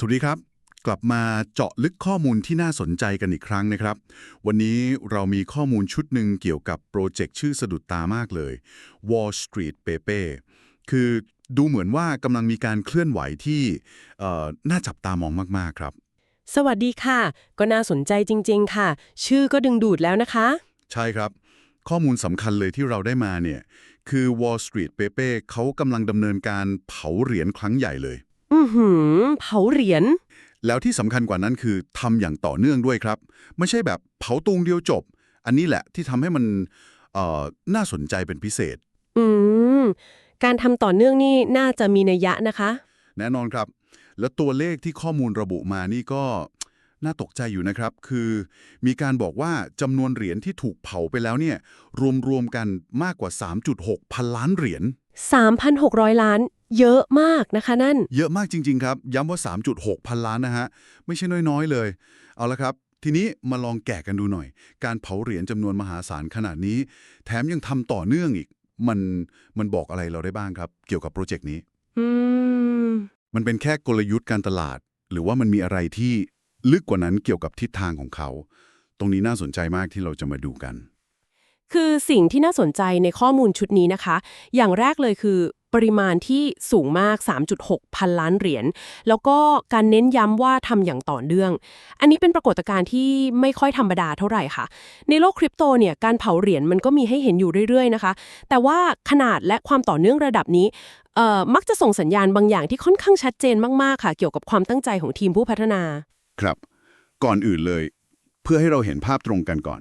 สวัสดีครับ กลับมาเจาะลึกข้อมูลที่น่าสนใจกันอีกครั้งนะครับ วันนี้เรามีข้อมูลชุดหนึ่งเกี่ยวกับโปรเจกต์ชื่อสะดุดตามากเลย Wall Street Pepe คือดูเหมือนว่ากำลังมีการเคลื่อนไหวที่เอ่อน่าจับตามองมากๆครับ สวัสดีค่ะ ก็น่าสนใจจริง ๆ ค่ะ ชื่อก็ดึงดูดแล้วนะคะ ใช่ครับ ข้อมูลสำคัญเลยที่เราได้มาเนี่ย คือ Wall Street Pepe เขากำลังดำเนินการเผาเหรียญครั้งใหญ่เลย อือหือ เผาเหรียญ แล้วที่สำคัญกว่านั้นคือทำอย่างต่อเนื่องด้วยครับ ไม่ใช่แบบเผาตูงเดียวจบ อันนี้แหละที่ทำให้มันเอ่อน่าสนใจเป็นพิเศษ อืม การทำต่อเนื่องนี่น่าจะมีนัยยะนะคะ แน่นอนครับ แล้วตัวเลขที่ข้อมูลระบุมานี่ก็น่าตกใจอยู่นะครับ คือมีการบอกว่าจำนวนเหรียญที่ถูกเผาไปแล้วเนี่ยรวมๆกันมากกว่า 3.6 พันล้านเหรียญ 3,600 ล้าน เยอะมากนะคะนั่น เยอะมากจริง ๆ ครับ ย้ำว่า 3.6 พันล้านนะฮะ ไม่ใช่น้อย ๆ เลย เอาละครับ ทีนี้มาลองแกะกันดูหน่อย การเผาเหรียญจำนวนมหาศาลขนาดนี้ แถมยังทำต่อเนื่องอีก มันมันบอกอะไรเราได้บ้างครับ เกี่ยวกับโปรเจกต์นี้อืมมันเป็นแค่กลยุทธ์การตลาด หรือว่ามันมีอะไรที่ลึกกว่านั้นเกี่ยวกับทิศทางของเขา ตรงนี้น่าสนใจมากที่เราจะมาดูกันคือสิ่งที่น่าสนใจในข้อมูลชุดนี้นะคะ อย่างแรกเลยคือ ปริมาณที่สูงมาก 3.6 พันล้านเหรียญ แล้วก็การเน้นย้ำว่าทำอย่างต่อเนื่อง อันนี้เป็นปรากฏการณ์ที่ไม่ค่อยธรรมดาเท่าไหร่ค่ะ ในโลกคริปโตเนี่ย การเผาเหรียญมันก็มีให้เห็นอยู่เรื่อยๆนะคะ แต่ว่าขนาดและความต่อเนื่องระดับนี้เอ่อมักจะส่งสัญญาณบางอย่างที่ค่อนข้างชัดเจนมากๆค่ะ เกี่ยวกับความตั้งใจของทีมผู้พัฒนา ครับ ก่อนอื่นเลย เพื่อให้เราเห็นภาพตรงกันก่อน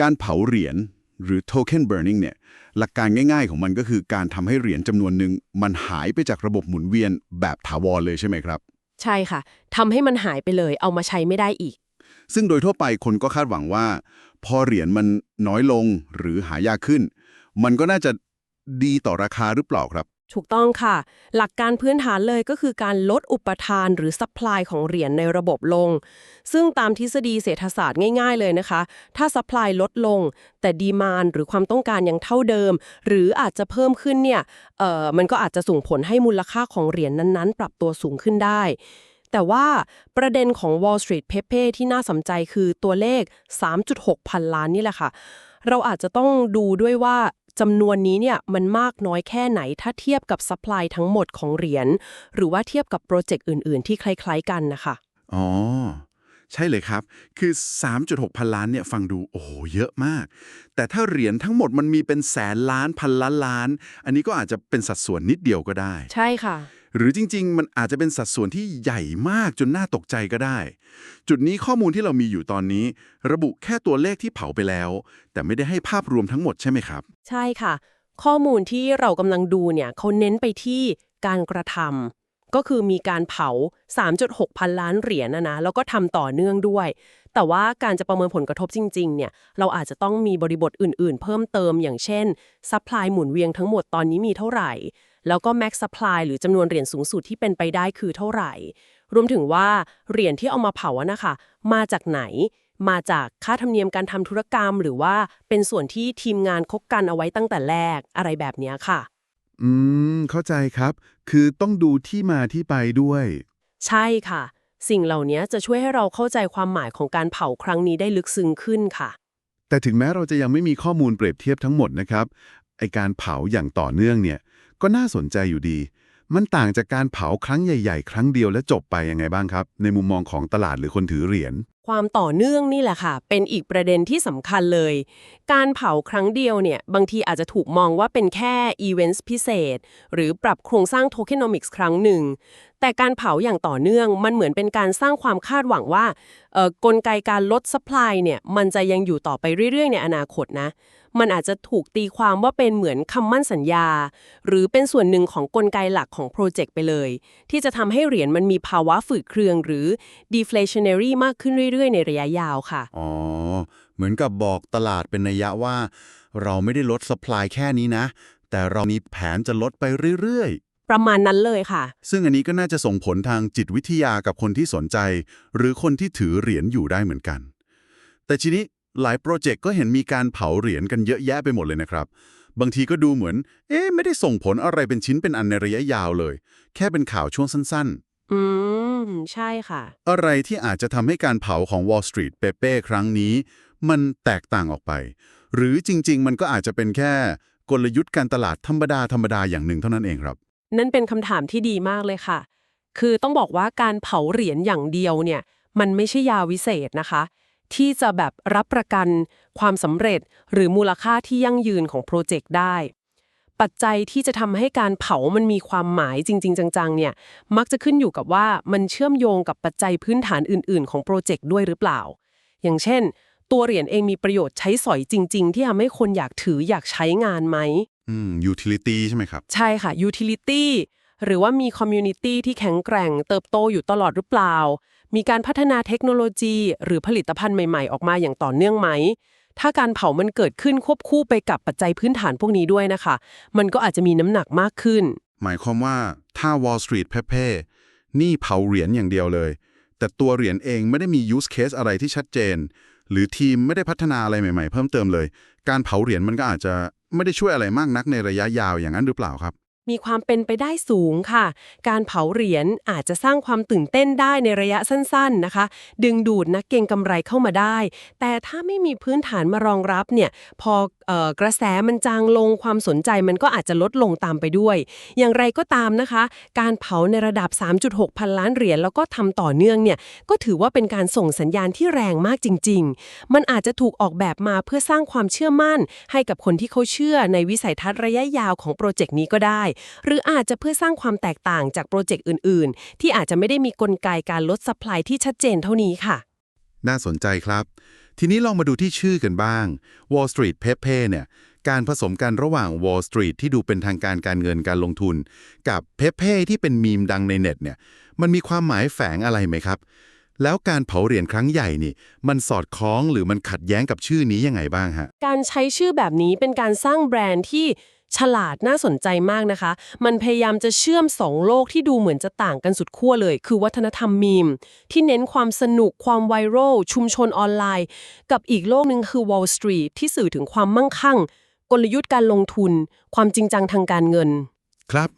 การเผาเหรียญ หรือ token burning เนี่ยหลักการง่ายๆของมันก็คือการทำให้เหรียญจำนวนหนึ่งมันหายไปจากระบบหมุนเวียนแบบถาวรเลยใช่ไหมครับ ใช่ค่ะทำให้มันหายไปเลย เอามาใช้ไม่ได้อีก ซึ่งโดยทั่วไปคนก็คาดหวังว่า พอเหรียญมันน้อยลงหรือหายากขึ้น มันก็น่าจะดีต่อราคาหรือเปล่าครับ ถูกต้องค่ะ หลักการพื้นฐานเลยก็คือการลดอุปทานหรือซัพพลายของเหรียญในระบบลง ซึ่งตามทฤษฎีเศรษฐศาสตร์ง่ายๆเลยนะคะ ถ้าซัพพลายลดลง แต่ดีมานหรือความต้องการยังเท่าเดิม หรืออาจจะเพิ่มขึ้นเนี่ยเอ่อมันก็อาจจะส่งผลให้มูลค่าของเหรียญนั้นๆ ปรับตัวสูงขึ้นได้ แต่ว่าประเด็นของ Wall Street Pepe ที่น่าสนใจคือตัวเลข 3.6 พันล้านนี่แหละค่ะเราอาจจะต้องดูด้วยว่า จำนวนนี้เนี่ยมันมากน้อยแค่ไหนถ้าเทียบกับซัพพลายทั้งหมดของเหรียญหรือว่าเทียบกับโปรเจกต์อื่น ๆ ที่คล้าย ๆ กันนะคะอ๋อใช่เลยครับ คือ 3.6 พันล้านเนี่ยฟังดูโอ้โหเยอะมาก แต่ถ้าเหรียญทั้งหมดมันมีเป็นแสนล้านพันล้านล้าน อันนี้ก็อาจจะเป็นสัดส่วนนิดเดียวก็ได้ ใช่ค่ะ หรือจริง ๆ มันอาจจะเป็นสัดส่วนที่ใหญ่มากจนน่าตกใจก็ได้ จุดนี้ข้อมูลที่เรามีอยู่ตอนนี้ ระบุแค่ตัวเลขที่เผาไปแล้ว แต่ไม่ได้ให้ภาพรวมทั้งหมดใช่ไหมครับ ใช่ค่ะ ข้อมูลที่เรากำลังดูเนี่ยเขาเน้นไปที่การกระทำก็คือมีการเผา 3.6 พันล้านเหรียญนะนะแล้วก็ทำต่อเนื่องด้วย แต่ว่าการจะประเมินผลกระทบจริงๆเนี่ยเราอาจจะต้องมีบริบทอื่นๆ เพิ่มเติมอย่างเช่นซัพพลายหมุนเวียงทั้งหมดตอนนี้มีเท่าไหร่ แล้วก็ max supply หรือจำนวนเหรียญสูงสุดที่เป็นไปได้คือเท่าไหร่ รวมถึงว่าเหรียญที่เอามาเผาอะนะคะ มาจากไหน มาจากค่าธรรมเนียมการทำธุรกรรม หรือว่าเป็นส่วนที่ทีมงานคบกันเอาไว้ตั้งแต่แรกอะไรแบบเนี้ยค่ะ อืม เข้าใจครับ คือต้องดูที่มาที่ไปด้วย ใช่ค่ะ สิ่งเหล่านี้จะช่วยให้เราเข้าใจความหมายของการเผาครั้งนี้ได้ลึกซึ้งขึ้นค่ะแต่ถึงแม้เราจะยังไม่มีข้อมูลเปรียบเทียบทั้งหมดนะครับ ไอการเผาอย่างต่อเนื่องเนี่ย ก็น่าสนใจอยู่ดี มันต่างจากการเผาครั้งใหญ่ ๆ ครั้งเดียวและจบไปยังไงบ้างครับ ในมุมมองของตลาดหรือคนถือเหรียญ ความต่อเนื่องนี่แหละค่ะ เป็นอีกประเด็นที่สำคัญเลย การเผาครั้งเดียวเนี่ย บางทีอาจจะถูกมองว่าเป็นแค่อีเวนต์พิเศษ หรือปรับโครงสร้างโทเคนอมิกส์ครั้งหนึ่ง แต่การเผาอย่างต่อเนื่อง มันเหมือนเป็นการสร้างความคาดหวังว่าเอ่อกลไกการลดสป라이เนี่ย มันจะยังอยู่ต่อไปเรื่อยๆ ในอนาคตนะ มันอาจจะถูกตีความว่าเป็นเหมือนคำมั่นสัญญา หรือเป็นส่วนหนึ่งของกลไกหลักของโปรเจกต์ไปเลย ที่จะทำให้เหรียญมันมีภาวะฝืดเครือง หรือ deflationary มากขึ้นเรื่อยๆ ในระยะยาวค่ะ อ๋อ เหมือนกับบอกตลาดเป็นนัยยะว่า เราไม่ได้ลดสป라이แค่นี้นะ แต่เรามีแผนจะลดไปเรื่อย ประมาณนั้นเลยค่ะๆซึ่งอันนี้ก็น่าจะส่งผลทางจิตวิทยากับคนที่สนใจ หรือคนที่ถือเหรียญอยู่ได้เหมือนกัน แต่ทีนี้หลายโปรเจกต์ก็เห็นมีการเผาเหรียญกันเยอะแยะไปหมดเลยนะครับ บางทีก็ดูเหมือน เอ๊ะไม่ได้ส่งผลอะไรเป็นชิ้นเป็นอันในระยะยาวเลย แค่เป็นข่าวช่วงสั้นอืม ใช่ค่ะ อะไรที่อาจจะทำให้การเผาของ Wall Street เปเป้ครั้งนี้ มันแตกต่างออกไป หรือจริง ๆ มันก็อาจจะเป็นแค่กลยุทธ์การตลาดธรรมดาธรรมดาอย่างหนึ่งเท่านั้นเองครับ นั่นเป็นคำถามที่ดีมากเลยค่ะ คือต้องบอกว่าการเผาเหรียญอย่างเดียวเนี่ย มันไม่ใช่ยาวิเศษนะคะ ที่จะแบบรับประกันความสำเร็จหรือมูลค่าที่ยั่งยืนของโปรเจกต์ได้ ปัจจัยที่จะทำให้การเผามันมีความหมายจริง ๆ จังๆ เนี่ย มักจะขึ้นอยู่กับว่ามันเชื่อมโยงกับปัจจัยพื้นฐานอื่น ๆ ของโปรเจกต์ด้วยหรือเปล่า อย่างเช่น ตัวเหรียญเองมีประโยชน์ใช้สอยจริง ๆ ที่ทำให้คนอยากถืออยากใช้งานไหม อืม utility ใช่ไหมครับ ใช่ค่ะ utility หรือว่ามี community ที่แข็งแกร่ง เติบโตอยู่ตลอดหรือเปล่า มีการพัฒนาเทคโนโลยี หรือผลิตภัณฑ์ใหม่ๆ ออกมาอย่างต่อเนื่องไหม ถ้าการเผามันเกิดขึ้นควบคู่ไปกับปัจจัยพื้นฐานพวกนี้ด้วยนะคะ มันก็อาจจะมีน้ำหนักมากขึ้น หมายความว่าถ้า Wall Street เพ่ๆนี่เผาเหรียญอย่างเดียวเลย แต่ตัวเหรียญเองไม่ได้มี use case อะไรที่ชัดเจน หรือทีมไม่ได้พัฒนาอะไรใหม่ ๆ เพิ่มเติมเลย การเผาเหรียญมันก็อาจจะ ไม่ได้ช่วยอะไรมากนักในระยะยาวอย่างนั้นหรือเปล่าครับ มีความเป็นไปได้สูงค่ะ การเผาเหรียญอาจจะสร้างความตื่นเต้นได้ในระยะสั้นๆนะคะ ดึงดูดนักเก็งกำไรเข้ามาได้ แต่ถ้าไม่มีพื้นฐานมารองรับเนี่ยพอออกระแสมันจางลงความสนใจมันก็อาจจะลดลงตามไปด้วย อย่างไรก็ตามนะคะ การเผาในระดับ 3.6 พันล้านเหรียญแล้วก็ทำต่อเนื่องเนี่ย ก็ถือว่าเป็นการส่งสัญญาณที่แรงมากจริง ๆ มันอาจจะถูกออกแบบมาเพื่อสร้างความเชื่อมั่น ให้กับคนที่เขาเชื่อในวิสัยทัศน์ระยะยาวของโปรเจกต์นี้ก็ได้หรืออาจจะเพื่อสร้างความแตกต่างจากโปรเจกต์อื่น ๆ ที่อาจจะไม่ได้มีกลไกการลดซัพพลายที่ชัดเจนเท่านี้ค่ะ น่าสนใจครับ ทีนี้ลองมาดูที่ชื่อกันบ้าง Wall Street p e p e เนี่ยการผสมกันระหว่าง Wall Street ที่ดูเป็นทางการการเงินการลงทุน กับ p e p e ที่เป็นมีมดังในเน็ตเนี่ยมันมีความหมายแฝงอะไรไหมครับ แล้วการเผาเหรียญครั้งใหญ่นี่ มันสอดคล้องหรือมันขัดแย้งกับชื่อนี้ยังไงบ้างฮะ การใช้ชื่อแบบนี้เป็นการสร้างแบรนด์ที่ ฉลาดน่าสนใจมากนะคะ มันพยายามจะเชื่อมสองโลกที่ดูเหมือนจะต่างกันสุดขั้วเลย คือวัฒนธรรมมีม ที่เน้นความสนุกความไวรัลชุมชนออนไลน์ กับอีกโลกหนึ่งคือ Wall Street ที่สื่อถึงความมั่งคั่ง กลยุทธ์การลงทุน ความจริงจังทางการเงิน ครับ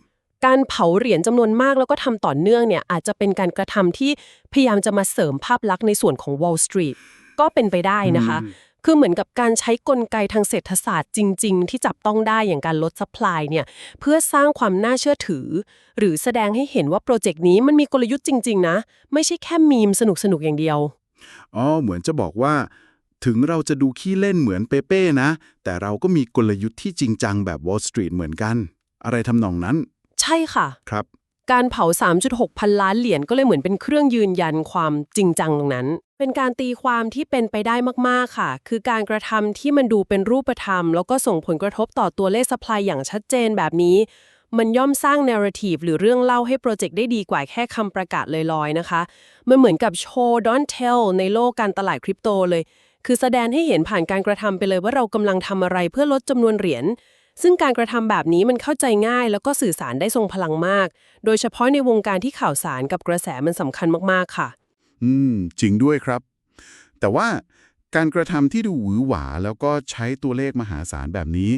การเผาเหรียญจำนวนมากแล้วก็ทำต่อเนื่องเนี่ยอาจจะเป็นการกระทำที่พยายามจะมาเสริมภาพลักษณ์ในส่วนของ Wall Street ก็เป็นไปได้นะคะ คือเหมือนกับการใช้กลไกทางเศรษฐศาสตร์จริง ๆ ที่จับต้องได้อย่างการลดซัพพลายเนี่ยเพื่อสร้างความน่าเชื่อถือ หรือแสดงให้เห็นว่าโปรเจกต์นี้มันมีกลยุทธ์จริง ๆ นะ ไม่ใช่แค่มีมสนุกๆอย่างเดียวอ๋อเหมือนจะบอกว่า ถึงเราจะดูขี้เล่นเหมือนเปเป้นะ แต่เราก็มีกลยุทธ์ที่จริงจังแบบ Wall Street เหมือนกัน อะไรทำนองนั้น ใช่ค่ะ ครับ การเผา 3.6 พันล้านเหรียญก็เลยเหมือนเป็นเครื่องยืนยันความจริงจังตรงนั้น เป็นการตีความที่เป็นไปได้มากๆค่ะ คือการกระทำที่มันดูเป็นรูปธรรม แล้วก็ส่งผลกระทบต่อตัวเลข supply อย่างชัดเจนแบบนี้ มันย่อมสร้าง narrative หรือเรื่องเล่าให้โปรเจกต์ได้ดีกว่าแค่คำประกาศลอยๆนะคะ มันเหมือนกับโชว์ don't tell ในโลกการตลาดคริปโตเลย คือแสดงให้เห็นผ่านการกระทำไปเลยว่าเรากำลังทำอะไรเพื่อลดจำนวนเหรียญ ซึ่งการกระทำแบบนี้มันเข้าใจง่ายแล้วก็สื่อสารได้ทรงพลังมาก โดยเฉพาะในวงการที่ข่าวสารกับกระแสมันสำคัญมากๆค่ะ อืม จริงด้วยครับ แต่ว่าการกระทำที่ดูหวือหวา แล้วก็ใช้ตัวเลขมหาศาลแบบนี้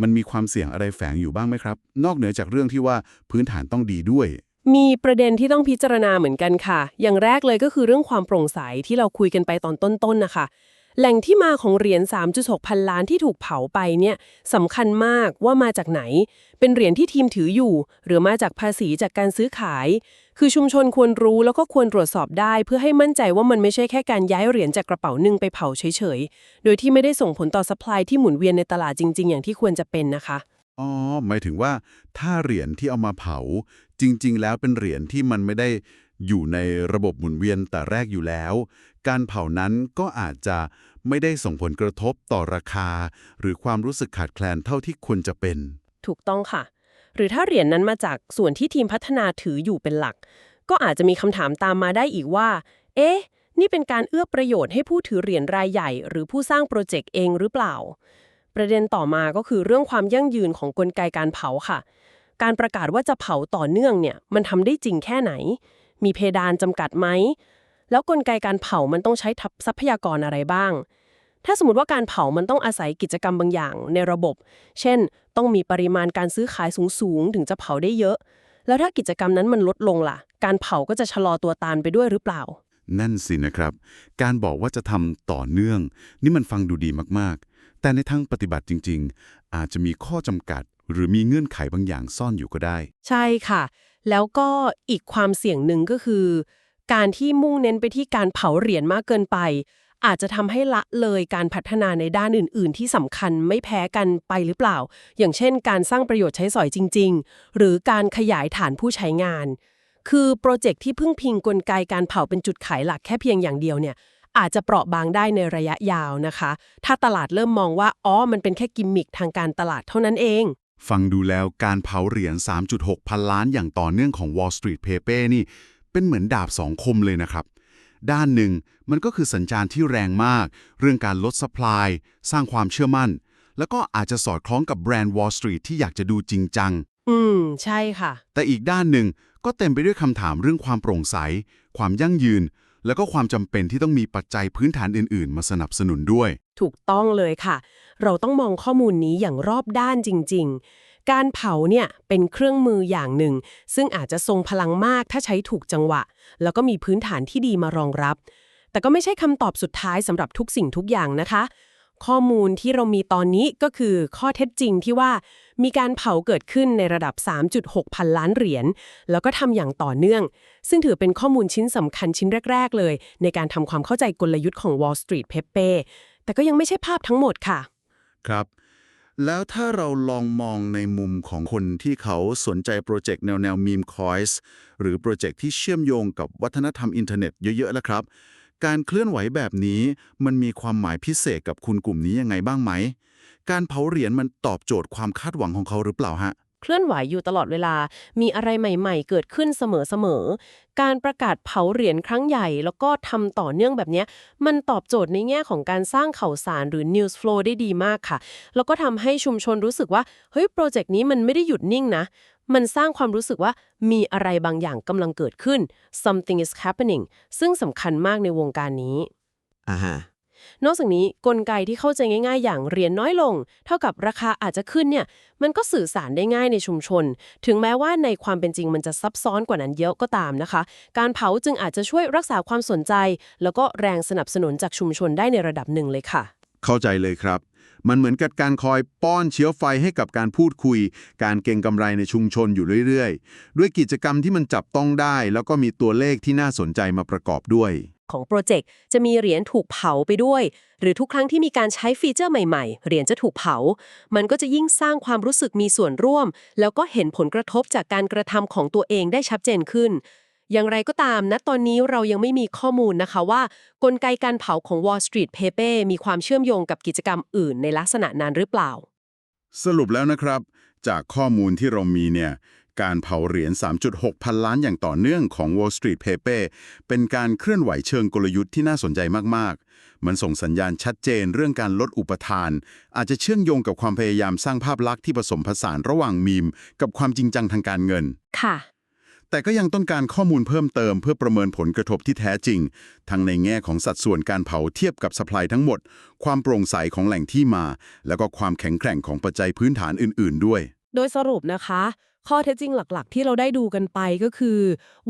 มันมีความเสี่ยงอะไรแฝงอยู่บ้างไหมครับ นอกเหนือจากเรื่องที่ว่าพื้นฐานต้องดีด้วย มีประเด็นที่ต้องพิจารณาเหมือนกันค่ะ อย่างแรกเลยก็คือเรื่องความโปร่งใสที่เราคุยกันไปตอนต้นๆนะคะ แหล่งที่มาของเหรียญ 3.6 พันล้านที่ถูกเผาไปเนี่ยสำคัญมากว่ามาจากไหน เป็นเหรียญที่ทีมถืออยู่ หรือมาจากภาษีจากการซื้อขาย คือชุมชนควรรู้แล้วก็ควรตรวจสอบได้ เพื่อให้มั่นใจว่ามันไม่ใช่แค่การย้ายเหรียญจากกระเป๋าหนึ่งไปเผาเฉยๆ โดยที่ไม่ได้ส่งผลต่อ supply ที่หมุนเวียนในตลาดจริง ๆ อย่างที่ควรจะเป็นนะคะ อ๋อ หมายถึงว่าถ้าเหรียญที่เอามาเผา จริง ๆ แล้วเป็นเหรียญที่มันไม่ได้ อยู่ในระบบหมุนเวียนแต่แรกอยู่แล้ว การเผานั้นก็อาจจะไม่ได้ส่งผลกระทบต่อราคา หรือความรู้สึกขาดแคลนเท่าที่ควรจะเป็น ถูกต้องค่ะ หรือถ้าเหรียญนั้นมาจากส่วนที่ทีมพัฒนาถืออยู่เป็นหลัก ก็อาจจะมีคำถามตามมาได้อีกว่า เอ๊ะ นี่เป็นการเอื้อประโยชน์ให้ผู้ถือเหรียญรายใหญ่ หรือผู้สร้างโปรเจกต์เองหรือเปล่า ประเด็นต่อมาก็คือเรื่องความยั่งยืนของกลไกการเผาค่ะ การประกาศว่าจะเผาต่อเนื่องเนี่ยมันทำได้จริงแค่ไหน มีเพดานจำกัดไหม แล้วกลไกการเผามันต้องใช้ทับทรัพยากรอะไรบ้าง ถ้าสมมติว่าการเผามันต้องอาศัยกิจกรรมบางอย่างในระบบ เช่น ต้องมีปริมาณการซื้อขายสูงๆ ถึงจะเผาได้เยอะ แล้วถ้ากิจกรรมนั้นมันลดลงล่ะ การเผาก็จะชะลอตัวตานไปด้วยหรือเปล่า นั่นสินะครับ การบอกว่าจะทำต่อเนื่อง นี่มันฟังดูดีมากๆ แต่ในทางปฏิบัติจริง ๆ อาจจะมีข้อจำกัดหรือมีเงื่อนไขบางอย่างซ่อนอยู่ก็ได้ ใช่ค่ะ แล้วก็อีกความเสี่ยงหนึ่งก็คือ การที่มุ่งเน้นไปที่การเผาเหรียญมากเกินไป อาจจะทำให้ละเลยการพัฒนาในด้านอื่น ๆ ที่สำคัญไม่แพ้กันไปหรือเปล่า อย่างเช่น การสร้างประโยชน์ใช้สอยจริง ๆ หรือการขยายฐานผู้ใช้งาน คือโปรเจกต์ที่พึ่งพิงกลไกการเผาเป็นจุดขายหลักแค่เพียงอย่างเดียวเนี่ยอาจจะเปราะบางได้ในระยะยาวนะคะ ถ้าตลาดเริ่มมองว่า อ๋อ มันเป็นแค่กิมมิคทางการตลาดเท่านั้นเอง ฟังดูแล้วการเผาเหรียญ 3.6 พันล้านอย่างต่อเนื่องของ Wall Street Paper นี่ เป็นเหมือนดาบสองคมเลยนะครับ ด้านหนึ่งมันก็คือสัญญาณที่แรงมาก เรื่องการลดสป라이สร้างความเชื่อมั่น แล้วก็อาจจะสอดคล้องกับแบรนด์ Wall Street ที่อยากจะดูจริงจัง อืม ใช่ค่ะ แต่อีกด้านหนึ่งก็เต็มไปด้วยคำถามเรื่องความโปร่งใส ความยั่งยืน แล้วก็ความจำเป็นที่ต้องมีปัจจัยพื้นฐานอื่น ๆ มาสนับสนุนด้วย ถูกต้องเลยค่ะ เราต้องมองข้อมูลนี้อย่างรอบด้านจริง ๆ การเผาเนี่ยเป็นเครื่องมืออย่างหนึ่ง ซึ่งอาจจะทรงพลังมากถ้าใช้ถูกจังหวะ แล้วก็มีพื้นฐานที่ดีมารองรับ แต่ก็ไม่ใช่คำตอบสุดท้ายสำหรับทุกสิ่งทุกอย่างนะคะ ข้อมูลที่เรามีตอนนี้ก็คือข้อเท็จจริงที่ว่ามีการเผาเกิดขึ้นในระดับ 3.6 พันล้านเหรียญ แล้วก็ทำอย่างต่อเนื่อง ซึ่งถือเป็นข้อมูลชิ้นสำคัญชิ้นแรก ๆ เลย ในการทำความเข้าใจกลยุทธ์ของ Wall Street Paper แต่ก็ยังไม่ใช่ภาพทั้งหมดค่ะ ครับ แล้วถ้าเราลองมองในมุมของคนที่เขาสนใจโปรเจกต์แนวแนวมีมคอยส์หรือโปรเจกต์ที่เชื่อมโยงกับวัฒนธรรมอินเทอร์เน็ตเยอะๆแล้วครับ การเคลื่อนไหวแบบนี้มันมีความหมายพิเศษกับคุณกลุ่มนี้ยังไงบ้างไหม การเผาเหรียญมันตอบโจทย์ความคาดหวังของเขาหรือเปล่าฮะ เคลื่อนไหวอยู่ตลอดเวลา มีอะไรใหม่ๆ เกิดขึ้นเสมอๆ การประกาศเผาเหรียญครั้งใหญ่ แล้วก็ทำต่อเนื่องแบบนี้ มันตอบโจทย์ในแง่ของการสร้างข่าวสารหรือ news flow ได้ดีมากค่ะ แล้วก็ทำให้ชุมชนรู้สึกว่า เฮ้ย โปรเจกต์นี้มันไม่ได้หยุดนิ่งนะ มันสร้างความรู้สึกว่ามีอะไรบางอย่างกำลังเกิดขึ้น something is happening ซึ่งสำคัญมากในวงการนี้อ่าฮะ นอกจากนี้กลไกที่เข้าใจง่าย ๆ อย่างเหรียญน้อยลง เท่ากับราคาอาจจะขึ้นเนี่ยมันก็สื่อสารได้ง่ายในชุมชน ถึงแม้ว่าในความเป็นจริงมันจะซับซ้อนกว่านั้นเยอะก็ตามนะคะ การเผาจึงอาจจะช่วยรักษาความสนใจ แล้วก็แรงสนับสนุนจากชุมชนได้ในระดับหนึ่งเลยค่ะ เข้าใจเลยครับ มันเหมือนกับการคอยป้อนเชื้อไฟให้กับการพูดคุย การเก็งกำไรในชุมชนอยู่เรื่อย ๆ ด้วยกิจกรรมที่มันจับต้องได้ แล้วก็มีตัวเลขที่น่าสนใจมาประกอบด้วย ของโปรเจกต์จะมีเหรียญถูกเผาไปด้วย หรือทุกครั้งที่มีการใช้ฟีเจอร์ใหม่ๆ เหรียญจะถูกเผา มันก็จะยิ่งสร้างความรู้สึกมีส่วนร่วม แล้วก็เห็นผลกระทบจากการกระทำของตัวเองได้ชัดเจนขึ้น อย่างไรก็ตามนะตอนนี้เรายังไม่มีข้อมูลนะคะว่า กลไกการเผาของ Wall Street p a p e มีความเชื่อมโยงกับกิจกรรมอื่นในลักษณะนั้นหรือเปล่า สรุปแล้วนะครับ จากข้อมูลที่เรามีเนี่ย การเผาเหรียญ 3.6 พันล้านอย่างต่อเนื่องของ Wall Street Paper เป็นการเคลื่อนไหวเชิงกลยุทธ์ที่น่าสนใจมาก ๆ มันส่งสัญญาณชัดเจนเรื่องการลดอุปทาน อาจจะเชื่อมโยงกับความพยายามสร้างภาพลักษณ์ที่ผสมผสานระหว่างมีม กับความจริงจังทางการเงิน ค่ะ แต่ก็ยังต้องการข้อมูลเพิ่มเติมเพื่อประเมินผลกระทบที่แท้จริง ทั้งในแง่ของสัดส่วนการเผาเทียบกับสป라이ทั้งหมด ความโปร่งใสของแหล่งที่มา แล้วก็ความแข็งแกร่งของปัจจัยพื้นฐานอื่น ๆ ด้วย โดยสรุปนะคะ ข้อเท็จจริงหลักๆ ที่เราได้ดูกันไปก็คือ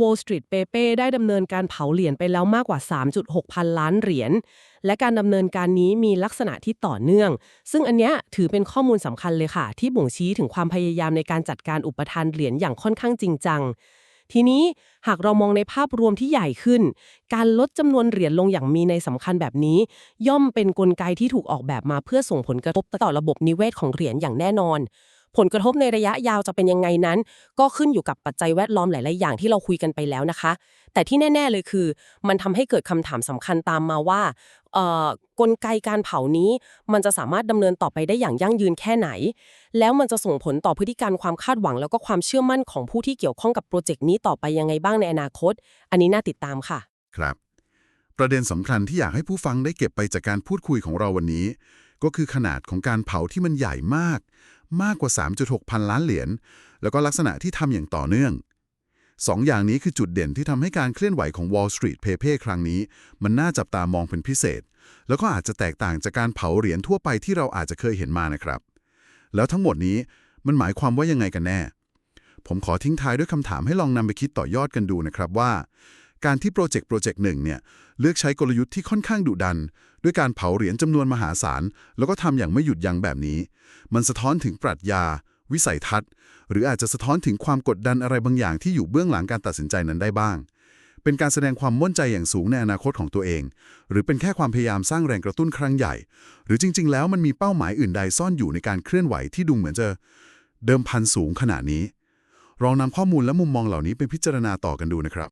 Wall Street Paper ได้ดำเนินการเผาเหรียญไปแล้วมากกว่า 3.6 พันล้านเหรียญ และการดำเนินการนี้มีลักษณะที่ต่อเนื่อง ซึ่งอันเนี้ยถือเป็นข้อมูลสำคัญเลยค่ะ ที่บ่งชี้ถึงความพยายามในการจัดการอุปทานเหรียญอย่างค่อนข้างจริงจังทีนี้หากเรามองในภาพรวมที่ใหญ่ขึ้น การลดจำนวนเหรียญลงอย่างมีในสำคัญแบบนี้ ย่อมเป็นนกลไกที่ถูกออกแบบมาเพื่อส่งผลกระทบต่อระบบนิเวศของเหรียญอย่างแน่นอน ผลกระทบในระยะยาวจะเป็นยังไงนั้น ก็ขึ้นอยู่กับปัจจัยแวดล้อมหลาย ๆ อย่างที่เราคุยกันไปแล้วนะคะ แต่ที่แน่ ๆ เลยคือ มันทำให้เกิดคำถามสำคัญตามมาว่ากลไกการเผานี้ มันจะสามารถดำเนินต่อไปได้อย่างยั่งยืนแค่ไหน แล้วมันจะส่งผลต่อพฤติการความคาดหวัง แล้วก็ความเชื่อมั่นของผู้ที่เกี่ยวข้องกับโปรเจกต์นี้ต่อไปยังไงบ้างในอนาคต อันนี้น่าติดตามค่ะ ครับ ประเด็นสำคัญที่อยากให้ผู้ฟังได้เก็บไปจากการพูดคุยของเราวันนี้ ก็คือขนาดของการเผาที่มันใหญ่มาก มากกว่า 3.6 พันล้านเหรียญ แล้วก็ลักษณะที่ทำอย่างต่อเนื่องสองอย่างนี้คือจุดเด่นที่ทำให้การเคลื่อนไหวของ Wall Street Paper ครั้งนี้ มันน่าจับตามองเป็นพิเศษ แล้วก็อาจจะแตกต่างจากการเผาเหรียญทั่วไปที่เราอาจจะเคยเห็นมานะครับ แล้วทั้งหมดนี้มันหมายความว่ายังไงกันแน่ ผมขอทิ้งท้ายด้วยคำถามให้ลองนำไปคิดต่อยอดกันดูนะครับว่า การที่โปรเจกต์โปรเจกต์หนึ่งเนี่ยเลือกใช้กลยุทธ์ที่ค่อนข้างดุดัน ด้วยการเผาเหรียญจำนวนมหาศาล แล้วก็ทำอย่างไม่หยุดยั้งแบบนี้ มันสะท้อนถึงปรัชญา วิสัยทัศน์ หรืออาจจะสะท้อนถึงความกดดันอะไรบางอย่างที่อยู่เบื้องหลังการตัดสินใจนั้นได้บ้าง เป็นการแสดงความมั่นใจอย่างสูงในอนาคตของตัวเอง หรือเป็นแค่ความพยายามสร้างแรงกระตุ้นครั้งใหญ่ หรือจริง ๆ แล้วมันมีเป้าหมายอื่นใดซ่อนอยู่ในการเคลื่อนไหวที่ดูเหมือนจะเดิมพันสูงขนาดนี้ลองนำข้อมูลและมุมมองเหล่านี้ไปพิจารณาต่อกันดูนะครับ